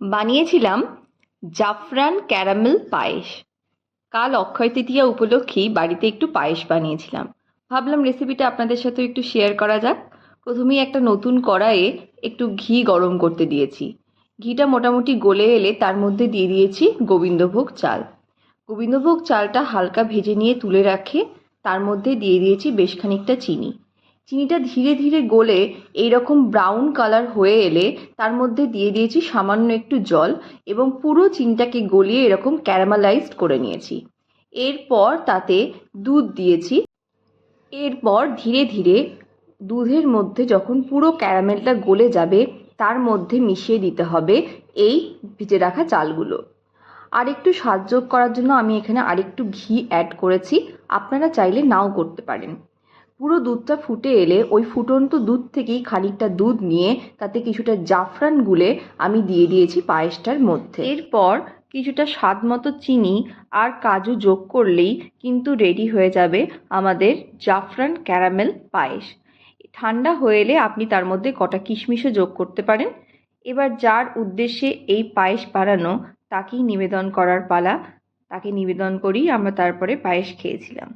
বানিয়েছিলাম জাফরান ক্যারামেল পায়েস। কাল অক্ষয় তৃতীয়া উপলক্ষেই বাড়িতে একটু পায়েস বানিয়েছিলাম। ভাবলাম রেসিপিটা আপনাদের সাথে একটু শেয়ার করা যাক। প্রথমেই একটা নতুন কড়াইয়ে একটু ঘি গরম করতে দিয়েছি। ঘিটা মোটামুটি গলে এলে তার মধ্যে দিয়ে দিয়েছি গোবিন্দভোগ চাল। গোবিন্দভোগ চালটা হালকা ভেজে নিয়ে তুলে রাখে, তার মধ্যে দিয়ে দিয়েছি বেশ খানিকটা চিনি। চিনিটা ধীরে ধীরে গলে এইরকম ব্রাউন কালার হয়ে এলে তার মধ্যে দিয়ে দিয়েছি সামান্য একটু জল এবং পুরো চিনিটাকে গলিয়ে এরকম ক্যারামালাইজড করে নিয়েছি। এরপর তাতে দুধ দিয়েছি। এরপর ধীরে ধীরে দুধের মধ্যে যখন পুরো ক্যারামেলটা গলে যাবে তার মধ্যে মিশিয়ে দিতে হবে এই ভিজে রাখা চালগুলো। আর একটু যোগ করার জন্য আমি এখানে আরেকটু ঘি অ্যাড করেছি। আপনারা চাইলে নাও করতে পারেন। পুরো দুধটা ফুটে এলে ওই ফুটন্ত দুধ থেকেই খানিকটা দুধ নিয়ে তাতে কিছুটা জাফরান গুলে আমি দিয়ে দিয়েছি পায়েসটার মধ্যে। এরপর কিছুটা স্বাদ মতো চিনি আর কাজু যোগ করলেই কিন্তু রেডি হয়ে যাবে আমাদের জাফরান ক্যারামেল পায়েস। ঠান্ডা হয়ে এলে আপনি তার মধ্যে কটা কিশমিশও যোগ করতে পারেন। এবার যার উদ্দেশ্যে এই পায়েস বানানো তাকেই নিবেদন করার পালা। তাকে নিবেদন করেই আমরা তারপরে পায়েস খেয়েছিলাম।